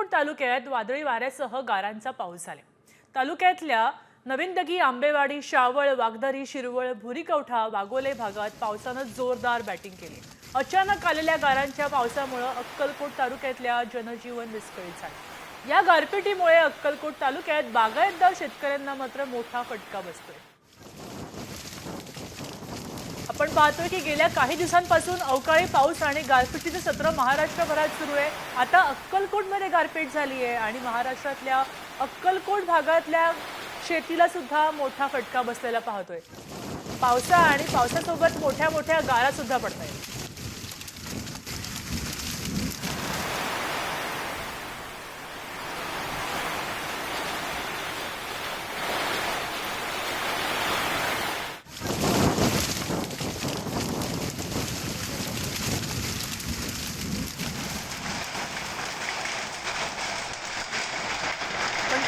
अक्कलकोट तालुक्यात वादळी वाऱ्यासह गारांचा पाऊस झाला. तालुक्यातल्या नवीनदगी आंबेवाडी शावळ वागदरी शिरवळ भुरीकवठा वागोले भागात पावसानं जोरदार बॅटिंग केली. अचानक आलेल्या गारांच्या पावसामुळे अक्कलकोट तालुक्यातल्या जनजीवन विस्कळीत झालं. या गारपिटीमुळे अक्कलकोट तालुक्यात बागायतदार शेतकऱ्यांना मात्र मोठा फटका बसतोय. आपण पाहतोय की गेल्या काही दिवसांपासून अवकाळी पाऊस आणि गारपिटीचं सत्र महाराष्ट्रभरात सुरू आहे. आता अक्कलकोटमध्ये गारपीट झाली आहे आणि महाराष्ट्रातल्या अक्कलकोट भागातल्या शेतीला सुद्धा मोठा फटका बसलेला पाहतोय. पावसा आणि पावसासोबत मोठ्या मोठ्या गारा सुद्धा पडत आहेत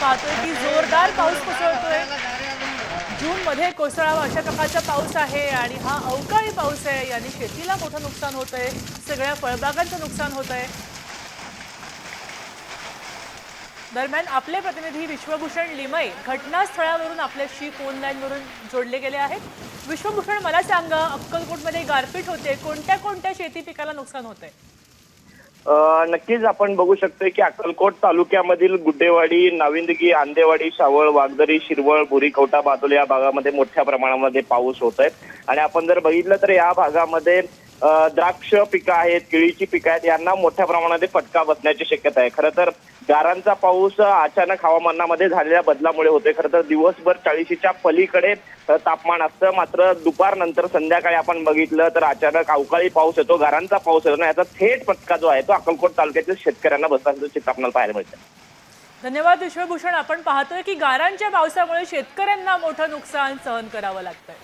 पाहतोय की जोरदार पाऊस कोसळतोय. जून मध्ये कोसळावा अशा प्रकारचा पाऊस आहे आणि हा अवकाळी पाऊस आहे. याने शेतीला मोठं नुकसान होत आहे सगळ्या फळबागांचं नुकसान होत आहे दरम्यान आपले प्रतिनिधी विश्वभूषण लिमई घटनास्थळावरून आपल्याशी फोन लाईनवरून जोडले गेले आहेत. विश्वभूषण मला सांगा अक्कलकोटमध्ये गारपीट होते. कोणत्या कोणत्या शेती पिकाला नुकसान होत आहे नक्कीच आपण बघू शकतोय की अक्कलकोट तालुक्यामधील गुड्डेवाडी नाविंदगी आंदेवाडी शावळ वागदरी शिरवळ बोरीकवटा बादोली या भागामध्ये मोठ्या प्रमाणामध्ये पाऊस होत आहे आणि आपण जर बघितलं तर या भागामध्ये द्राक्ष पिकं आहेत केळीची पिकं आहेत यांना मोठ्या प्रमाणामध्ये फटका बसण्याची शक्यता आहे. खरं तर गारांचा पाऊस अचानक हवामानामध्ये झालेल्या बदलामुळे होते खरं तर दिवसभर चाळीशीच्या पलीकडे तापमान असतं. मात्र दुपारनंतर संध्याकाळी आपण बघितलं तर अचानक अवकाळी पाऊस येतो गारांचा पाऊस येतो. ना याचा थेट फटका जो आहे तो अक्कलकोट तालुक्यातील शेतकऱ्यांना बसण्याचं चित्र आपल्याला पाहायला मिळतं धन्यवाद विश्वभूषण. आपण पाहतोय की गारांच्या पावसामुळे शेतकऱ्यांना मोठं नुकसान सहन करावं लागतंय.